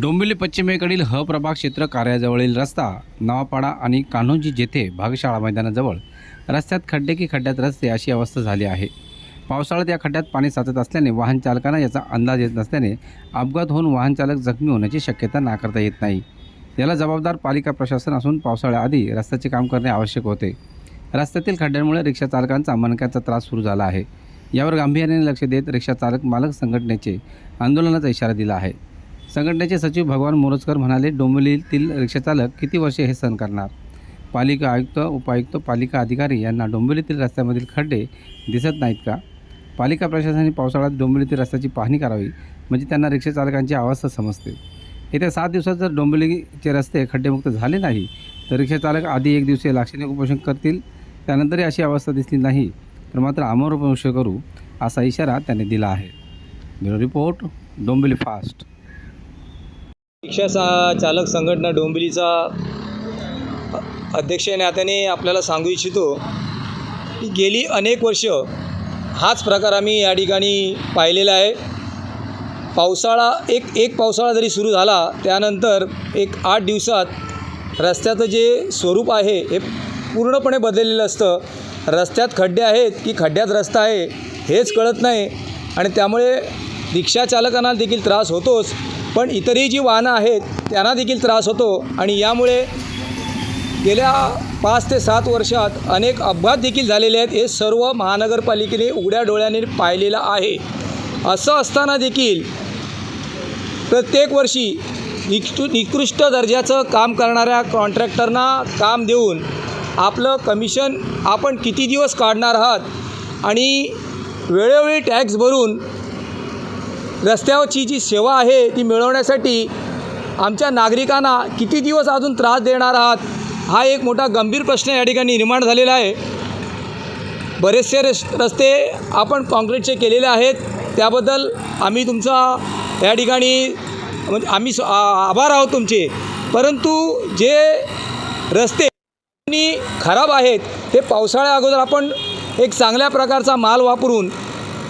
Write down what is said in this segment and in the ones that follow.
डोंबिवली पश्चिमेकडील ह प्रभाग क्षेत्र कार्याजवळील रस्ता नवापाडा आणि कान्होजी जेथे भागशाळा मैदानाजवळ रस्त्यात खड्डे की खड्ड्यात रस्ते अशी अवस्था झाली आहे. पावसाळ्यात या खड्ड्यात पाणी साचत असल्याने वाहन चालकांना याचा अंदाज येत नसल्याने अपघात होऊन वाहन चालक जखमी होण्याची शक्यता नाकारता येत नाही. याला जबाबदार पालिका प्रशासन असून पावसाळ्याआधी रस्त्याचे काम करणे आवश्यक होते. रस्त्यातील खड्ड्यांमुळे रिक्षा चालकांचा मनक्याचा त्रास सुरू झाला आहे. यावर गांभीर्याने लक्ष देत रिक्षा चालक मालक संघटनेचे आंदोलनाचा इशारा दिला आहे. संघटनेचे सचिव भगवान मोरजकर म्हणाले डोंबिवलीतील रिक्षाचालक किती वर्षे हे सहन करणार? पालिका आयुक्त उपायुक्त पालिका अधिकारी यांना डोंबिवलीतील रस्त्यामधील खड्डे दिसत नाहीत का? पालिका प्रशासनाने पावसाळ्यात डोंबिवलीतील रस्त्याची पाहणी करावी म्हणजे त्यांना रिक्षाचालकांची अवस्था समजते. येत्या सात दिवसात जर डोंबिवलीचे रस्ते खड्डेमुक्त झाले नाही तर रिक्षाचालक आधी एक दिवसीय लाक्षणिक उपोषण करतील त्यानंतरही अशी अवस्था दिसली नाही तर मात्र आमर उपोषण करू असा इशारा त्यांनी दिला आहे. Bureau report Dombivli fast. रिक्षा सा चालक संघटना डोंबिवलीचा अध्यक्ष या नात्याने आपल्याला सांगू इच्छितो की गेली अनेक वर्ष हाच प्रकार आम्ही या ठिकाणी पाहिलेला आहे. पावसाळा एक एक पावसाळा जरी सुरू झाला त्यानंतर एक आठ दिवसात रस्त्याचं जे स्वरूप आहे हे पूर्णपणे बदललेलं असतं. रस्त्यात खड्डे आहेत की खड्ड्यात रस्ता आहे हेच कळत नाही. आणि त्यामुळे रिक्षाचालकांना देखील त्रास होतोच पण इतरही जी वाहनं आहेत त्यांना देखील त्रास होतो आणि यामुळे गेल्या पाच ते सात वर्षात अनेक अपघात देखील झालेले आहेत हे सर्व महानगरपालिकेने उघड्या डोळ्याने पाहिलेलं आहे. असं असताना देखील प्रत्येक वर्षी निकृ निकृष्ट दर्जाचं काम करणाऱ्या कॉन्ट्रॅक्टरना काम देऊन आपलं कमिशन आपण किती दिवस काढणार आहात आणि वेळोवेळी टॅक्स भरून रस्त्यावरची जी सेवा आहे ती मिळवण्यासाठी आमच्या नागरिकांना किती दिवस अजून त्रास देणार आहात? हा एक मोठा गंभीर प्रश्न या ठिकाणी निर्माण झालेला आहे. बरेचसे रस् रस्ते आपण काँक्रीटचे केलेले आहेत. त्याबद्दल आम्ही तुमचा या ठिकाणी म्हणजे आम्ही आभार आहोत तुमचे. परंतु जे रस्ते आणि खराब आहेत ते पावसाळ्या अगोदर आपण एक चांगल्या प्रकारचा माल वापरून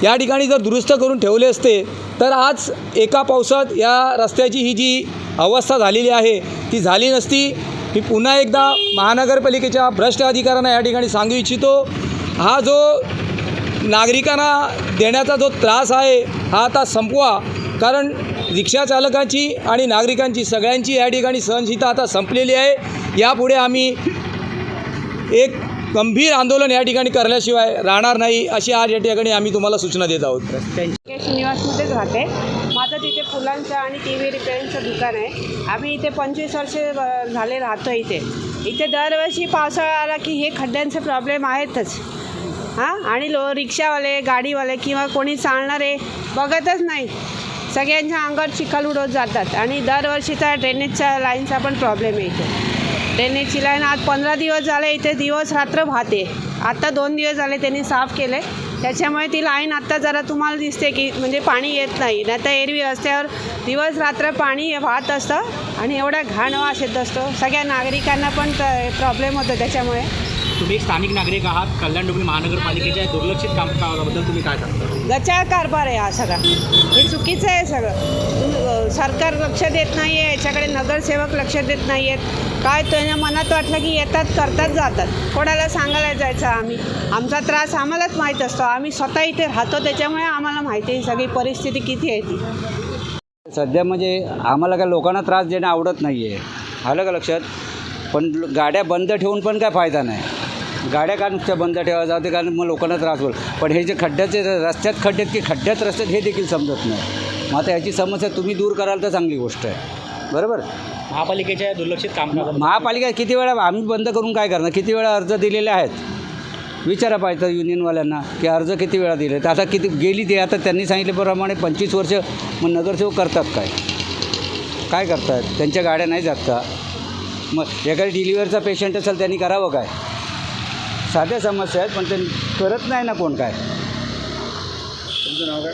या ठिकाणी जर दुरुस्त करून ठेवले असते तर आज एका पावसात या रस्त्याची ही जी अवस्था झालेली आहे ती झाली नसती. मी पुन्हा एकदा महानगरपालिकेच्या भ्रष्ट अधिकाऱ्यांना या ठिकाणी सांगू इच्छितो हा जो नागरिकांना देण्याचा जो त्रास आहे हा आता संपवा. कारण रिक्षाचालकांची आणि नागरिकांची सगळ्यांची या ठिकाणी सहनशीलता आता संपलेली आहे. यापुढे आम्ही एक गंभीर आंदोलन या ठिकाणी करल्याशिवाय राहणार नाही अशी आज या ठिकाणी आम्ही तुम्हाला सूचना देत आहोत. निवासमध्येच राहते. माझं तिथे फुलांचं आणि टी व्ही रिपेअरिंगचं दुकान आहे. आम्ही इथे पंचवीस वर्षे झाले राहतो इथे. इथे दरवर्षी पावसाळा आला की हे खड्ड्यांचे प्रॉब्लेम आहेतच. हां? आणि लो रिक्षावाले गाडीवाले किंवा कोणी चालणारे बघतच नाही. सगळ्यांच्या अंगावर चिखल उडवत जातात. आणि दरवर्षीचा ड्रेनेजच्या लाईनचा पण प्रॉब्लेम आहे इथे. ड्रेनेजची लाईन आज पंधरा दिवस झाले. इथे दिवस रात्र वाहते. आत्ता दोन दिवस झाले त्यांनी साफ केले. त्याच्यामुळे ती लाईन आत्ता जरा तुम्हाला दिसते की म्हणजे पाणी येत नाही. नाही तर एरवी रस्त्यावर दिवस रात्र पाणी वाहत असतं आणि एवढा घाण वास येत असतो. सगळ्या नागरिकांना पण प्रॉब्लेम होतो त्याच्यामुळे. तुम्ही एक स्थानिक नागरिक आहात कल्याण डोंबिवली महानगरपालिकेच्या दुर्लक्षित कामकाजाबद्दल तुम्ही काय सांगता? गचाळ कारभार आहे हा सगळा. हे चुकीचं आहे सगळं. सरकार लक्ष देत नाही आहे याच्याकडे नगरसेवक लक्ष देत नाही आहेत काय त्यांच्या मनात वाटलं की येतात करतात जातात. कोणाला सांगायला जायचं आम्ही? आमचा त्रास आम्हालाच माहीत असतो. आम्ही स्वतः इथे राहतो त्याच्यामुळे आम्हाला माहिती आहे ही सगळी परिस्थिती किती आहे ती. सध्या म्हणजे आम्हाला काय लोकांना त्रास देणं आवडत नाही आहे आलं का लक्षात? पण ल- गाड्या बंद ठेवून पण काय फायदा नाही. गाड्या का नुसत्या बंद ठेवा जाते कारण मग लोकांना त्रास होईल. पण हे जे खड्ड्याचे रस्त्यात खड्ड्यात की खड्ड्यात रस्त्यात हे देखील समजत नाही. मग आता याची समस्या तुम्ही दूर कराल तर चांगली गोष्ट आहे. बरोबर? महापालिकेच्या दुर्लक्षित कामकाजाबद्दल महापालिका किती वेळा आम्ही बंद करून काय करणार? किती वेळा अर्ज दिलेले आहेत? विचारा पाहिजे युनियनवाल्यांना की अर्ज किती वेळा दिले तर आता किती गेली ते आता त्यांनी सांगितल्याप्रमाणे पंचवीस वर्ष मग नगरसेवक करतात काय? काय करतात? त्यांच्या गाड्या नाही जात का? मग एखादी डिलिव्हरचा पेशंट असेल त्यांनी करावं काय? साध्या समस्या आहेत पण ते करत नाही ना कोण काय. तुमचं नाव काय?